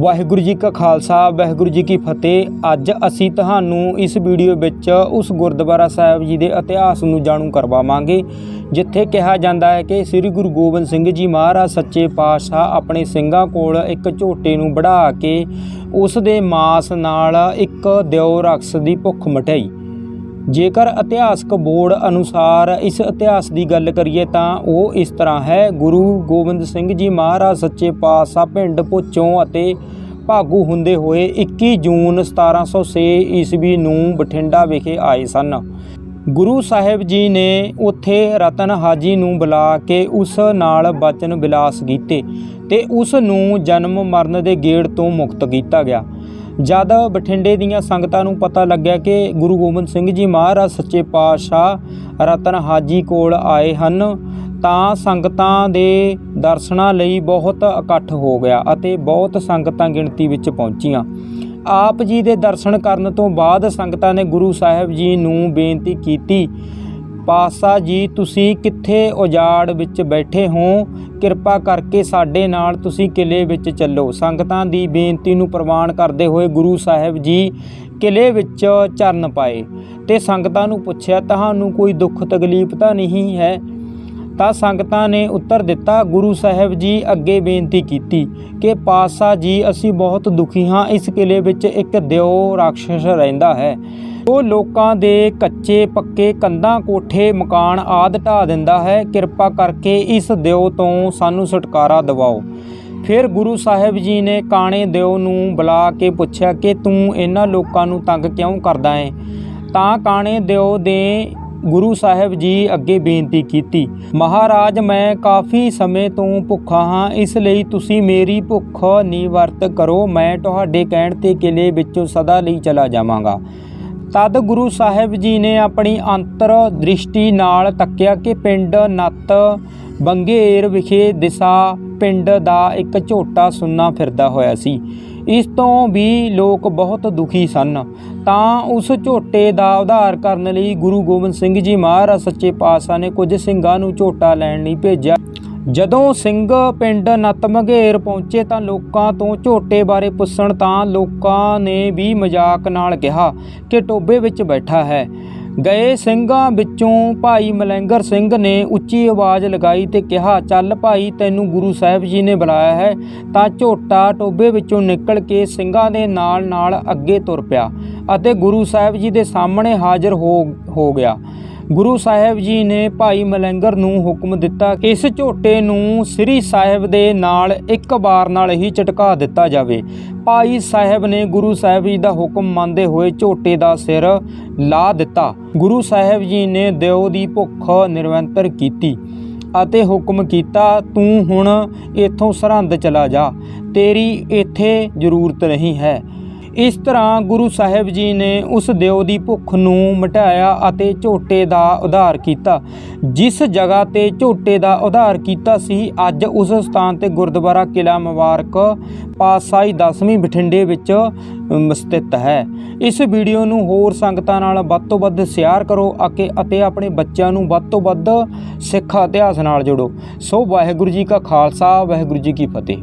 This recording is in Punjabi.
ਵਾਹਿਗੁਰੂ ਜੀ ਕਾ ਖਾਲਸਾ, ਵਾਹਿਗੁਰੂ ਜੀ ਕੀ ਫਤਿਹ। ਅੱਜ ਅਸੀਂ ਤੁਹਾਨੂੰ ਇਸ ਵੀਡੀਓ ਵਿੱਚ ਉਸ ਗੁਰਦੁਆਰਾ ਸਾਹਿਬ ਜੀ ਦੇ ਇਤਿਹਾਸ ਨੂੰ ਜਾਣੂ ਕਰਵਾਵਾਂਗੇ, ਜਿੱਥੇ ਕਿਹਾ ਜਾਂਦਾ ਹੈ ਕਿ ਸ੍ਰੀ ਗੁਰੂ ਗੋਬਿੰਦ ਸਿੰਘ ਜੀ ਮਹਾਰਾਜ ਸੱਚੇ ਪਾਤਸ਼ਾਹ ਆਪਣੇ ਸਿੰਘਾਂ ਕੋਲ ਇੱਕ ਝੋਟੇ ਨੂੰ ਵਢਾ ਕੇ ਉਸ ਦੇ ਮਾਸ ਨਾਲ ਇੱਕ ਦਿਓ ਰਕਸ ਦੀ ਭੁੱਖ ਮਟਾਈ ਜੇਕਰ ਇਤਿਹਾਸਕ ਬੋਰਡ ਅਨੁਸਾਰ ਇਸ ਇਤਿਹਾਸ ਦੀ ਗੱਲ ਕਰੀਏ ਤਾਂ ਉਹ ਇਸ ਤਰ੍ਹਾਂ ਹੈ, ਗੁਰੂ ਗੋਬਿੰਦ ਸਿੰਘ ਜੀ ਮਹਾਰਾਜ ਸੱਚੇ ਪਾਤਸ਼ਾਹ ਪਿੰਡ ਪੁੱਚੋਂ ਅਤੇ ਭਾਗੂ ਹੁੰਦੇ ਹੋਏ 21 ਜੂਨ 1706 ਈਸਵੀ ਨੂੰ ਬਠਿੰਡਾ ਵਿਖੇ ਆਏ ਸਨ। ਗੁਰੂ ਸਾਹਿਬ ਜੀ ਨੇ ਉੱਥੇ ਰਤਨ ਹਾਜੀ ਨੂੰ ਬੁਲਾ ਕੇ ਉਸ ਨਾਲ ਬਚਨ ਵਿਲਾਸ ਕੀਤੇ ਤੇ ਉਸ ਨੂੰ ਜਨਮ ਮਰਨ ਦੇ ਗੇੜ ਤੋਂ ਮੁਕਤ ਕੀਤਾ ਗਿਆ। ਜਦ ਬਠਿੰਡੇ ਦੀਆਂ ਸੰਗਤਾਂ ਨੂੰ ਪਤਾ ਲੱਗਿਆ ਕਿ ਗੁਰੂ ਗੋਬਿੰਦ ਸਿੰਘ ਜੀ ਮਹਾਰਾਜ ਸੱਚੇ ਪਾਤਸ਼ਾਹ ਰਤਨ ਹਾਜੀ ਕੋਲ ਆਏ ਹਨ ਤਾਂ ਸੰਗਤਾਂ ਦੇ ਦਰਸ਼ਨਾਂ ਲਈ ਬਹੁਤ ਇਕੱਠ ਹੋ ਗਿਆ ਅਤੇ ਬਹੁਤ ਸੰਗਤਾਂ ਗਿਣਤੀ ਵਿੱਚ ਪਹੁੰਚੀਆਂ। ਆਪ ਜੀ ਦੇ ਦਰਸ਼ਨ ਕਰਨ ਤੋਂ ਬਾਅਦ ਸੰਗਤਾਂ ਨੇ ਗੁਰੂ ਸਾਹਿਬ ਜੀ ਨੂੰ ਬੇਨਤੀ ਕੀਤੀ, ਪਾਤਸ਼ਾਹ ਜੀ, ਤੁਸੀਂ ਕਿੱਥੇ ਉਜਾੜ ਵਿੱਚ ਬੈਠੇ ਹੋ? ਕਿਰਪਾ ਕਰਕੇ ਸਾਡੇ ਨਾਲ ਤੁਸੀਂ ਕਿਲੇ ਵਿੱਚ ਚੱਲੋ। ਸੰਗਤਾਂ ਦੀ ਬੇਨਤੀ ਨੂੰ ਪ੍ਰਵਾਨ ਕਰਦੇ ਹੋਏ ਗੁਰੂ ਸਾਹਿਬ ਜੀ ਕਿਲੇ ਵਿੱਚ ਚਰਨ ਪਾਏ ਤੇ ਸੰਗਤਾਂ ਨੂੰ ਪੁੱਛਿਆ, ਤੁਹਾਨੂੰ ਕੋਈ ਦੁੱਖ ਤਕਲੀਫ ਤਾਂ ਨਹੀਂ ਹੈ? ਤਾਂ ਸੰਗਤਾਂ ਨੇ ਉੱਤਰ ਦਿੱਤਾ, ਗੁਰੂ ਸਾਹਿਬ ਜੀ, ਅੱਗੇ ਬੇਨਤੀ ਕੀਤੀ ਕਿ ਪਾਤਸ਼ਾਹ ਜੀ, ਅਸੀਂ ਬਹੁਤ ਦੁਖੀ ਹਾਂ। ਇਸ ਕਿਲੇ ਵਿੱਚ ਇੱਕ ਦਿਓ ਰਾਖਸ਼ ਰਹਿੰਦਾ ਹੈ। ਉਹ ਲੋਕਾਂ ਦੇ ਕੱਚੇ, ਪੱਕੇ ਕੰਧਾਂ, ਕੋਠੇ, ਮਕਾਨ ਆਦ ਢਾ ਦਿੰਦਾ ਹੈ। ਕਿਰਪਾ ਕਰਕੇ ਇਸ ਦਿਓ ਤੋਂ ਸਾਨੂੰ ਛੁਟਕਾਰਾ ਦਿਵਾਓ। ਫਿਰ ਗੁਰੂ ਸਾਹਿਬ ਜੀ ਨੇ ਕਾਣੇ ਦਿਓ ਨੂੰ ਬੁਲਾ ਕੇ ਪੁੱਛਿਆ ਕਿ ਤੂੰ ਇਹਨਾਂ ਲੋਕਾਂ ਨੂੰ ਤੰਗ ਕਿਉਂ ਕਰਦਾ ਹੈ ਤਾਂ ਕਾਣੇ ਦਿਓ ਦੇ ਗੁਰੂ ਸਾਹਿਬ ਜੀ ਅੱਗੇ ਬੇਨਤੀ ਕੀਤੀ, ਮਹਾਰਾਜ, ਮੈਂ ਕਾਫੀ ਸਮੇਂ ਤੋਂ ਭੁੱਖਾ ਹਾਂ, ਇਸ ਲਈ ਤੁਸੀਂ ਮੇਰੀ ਭੁੱਖ ਨਿਵਰਤ ਕਰੋ, ਮੈਂ ਤੁਹਾਡੇ ਕਹਿਣ ਤੇ ਕਿਲੇ ਵਿੱਚੋਂ ਸਦਾ ਲਈ ਚਲਾ ਜਾਵਾਂਗਾ। ਤਦ ਗੁਰੂ ਸਾਹਿਬ ਜੀ ਨੇ ਆਪਣੀ ਅੰਤਰ ਦ੍ਰਿਸ਼ਟੀ ਨਾਲ ਤੱਕਿਆ ਕਿ ਪਿੰਡ ਨੱਤ ਬੰਗੇਰ ਵਿਖੇ ਦਿਸਾ ਪਿੰਡ ਦਾ ਇੱਕ ਝੋਟਾ ਸੁੰਨਾ ਫਿਰਦਾ ਹੋਇਆ ਸੀ। ਇਸ ਤੋਂ ਵੀ ਲੋਕ ਬਹੁਤ ਦੁਖੀ ਸਨ। ਤਾਂ ਉਸ ਝੋਟੇ ਦਾ ਉਧਾਰ ਕਰਨ ਲਈ ਗੁਰੂ ਗੋਬਿੰਦ ਸਿੰਘ ਜੀ ਮਹਾਰਾਜ ਸੱਚੇ ਪਾਤਸ਼ਾਹ ਨੇ ਕੁਝ ਸਿੰਘਾਂ ਨੂੰ ਝੋਟਾ ਲੈਣ ਲਈ ਭੇਜਿਆ। ਜਦੋਂ ਸਿੰਘ ਪਿੰਡ ਨਤਮਘੇਰ ਪਹੁੰਚੇ ਤਾਂ ਲੋਕਾਂ ਤੋਂ ਝੋਟੇ ਬਾਰੇ ਪੁੱਛਣ ਤਾਂ ਲੋਕਾਂ ਨੇ ਵੀ ਮਜ਼ਾਕ ਨਾਲ ਕਿਹਾ ਕਿ ਟੋਬੇ ਵਿੱਚ ਬੈਠਾ ਹੈ। ਗਏ ਸਿੰਘਾਂ ਵਿੱਚੋਂ ਭਾਈ ਮਲੰਗਰ ਸਿੰਘ ਨੇ ਉੱਚੀ ਆਵਾਜ਼ ਲਗਾਈ ਤੇ ਕਿਹਾ, ਚੱਲ ਭਾਈ, ਤੈਨੂੰ ਗੁਰੂ ਸਾਹਿਬ ਜੀ ਨੇ ਬੁਲਾਇਆ ਹੈ। ਤਾਂ ਝੋਟਾ ਟੋਬੇ ਵਿੱਚੋਂ ਨਿਕਲ ਕੇ ਸਿੰਘਾਂ ਦੇ ਨਾਲ ਨਾਲ ਅੱਗੇ ਤੁਰ ਪਿਆ ਅਤੇ ਗੁਰੂ ਸਾਹਿਬ ਜੀ ਦੇ ਸਾਹਮਣੇ ਹਾਜ਼ਰ ਹੋ ਹੋ ਗਿਆ। ਗੁਰੂ ਸਾਹਿਬ ਜੀ ਨੇ ਭਾਈ ਮਲੰਗਰ ਨੂੰ ਹੁਕਮ ਦਿੱਤਾ ਕਿ ਇਸ ਝੋਟੇ ਨੂੰ ਸ੍ਰੀ ਸਾਹਿਬ ਦੇ ਨਾਲ ਇੱਕ ਵਾਰ ਨਾਲ ਹੀ ਝਟਕਾ ਦਿੱਤਾ ਜਾਵੇ। ਭਾਈ ਸਾਹਿਬ ਨੇ ਗੁਰੂ ਸਾਹਿਬ ਜੀ ਦਾ ਹੁਕਮ ਮੰਨਦੇ ਹੋਏ ਝੋਟੇ ਦਾ ਸਿਰ ਲਾ ਦਿੱਤਾ। ਗੁਰੂ ਸਾਹਿਬ ਜੀ ਨੇ ਦਿਓ ਦੀ ਭੁੱਖ ਨਿਰਵੰਤਰ ਕੀਤੀ ਅਤੇ ਹੁਕਮ ਕੀਤਾ, ਤੂੰ ਹੁਣ ਇੱਥੋਂ ਸਰਹੰਦ ਚਲਾ ਜਾ। ਤੇਰੀ ਇੱਥੇ ਜ਼ਰੂਰਤ ਨਹੀਂ ਹੈ। ਇਸ ਤਰ੍ਹਾਂ ਗੁਰੂ ਸਾਹਿਬ ਜੀ ਨੇ ਉਸ ਦਿਓ ਦੀ ਭੁੱਖ ਨੂੰ ਮਿਟਾਇਆ ਅਤੇ ਝੋਟੇ ਦਾ ਉਧਾਰ ਕੀਤਾ। ਜਿਸ ਜਗ੍ਹਾ ਤੇ ਝੋਟੇ ਦਾ ਉਧਾਰ ਕੀਤਾ ਸੀ, ਅੱਜ ਉਸ ਸਥਾਨ ਤੇ ਗੁਰਦੁਆਰਾ ਕਿਲਾ ਮੁਬਾਰਕ ਪਾਤਸ਼ਾਹੀ ਦਸਵੀਂ ਬਠਿੰਡੇ ਵਿੱਚ ਸਥਿਤ ਹੈ। ਇਸ ਵੀਡੀਓ ਨੂੰ ਹੋਰ ਸੰਗਤਾਂ ਨਾਲ ਵੱਧ ਤੋਂ ਵੱਧ ਸ਼ੇਅਰ ਕਰੋ ਅਤੇ ਅਤੇ ਆਪਣੇ ਬੱਚਿਆਂ ਨੂੰ ਵੱਧ ਤੋਂ ਵੱਧ ਸਿੱਖ ਇਤਿਹਾਸ ਨਾਲ ਜੋੜੋ। ਸੋ ਵਾਹਿਗੁਰੂ ਜੀ ਕਾ ਖਾਲਸਾ, ਵਾਹਿਗੁਰੂ ਜੀ ਕੀ ਫਤਿਹ।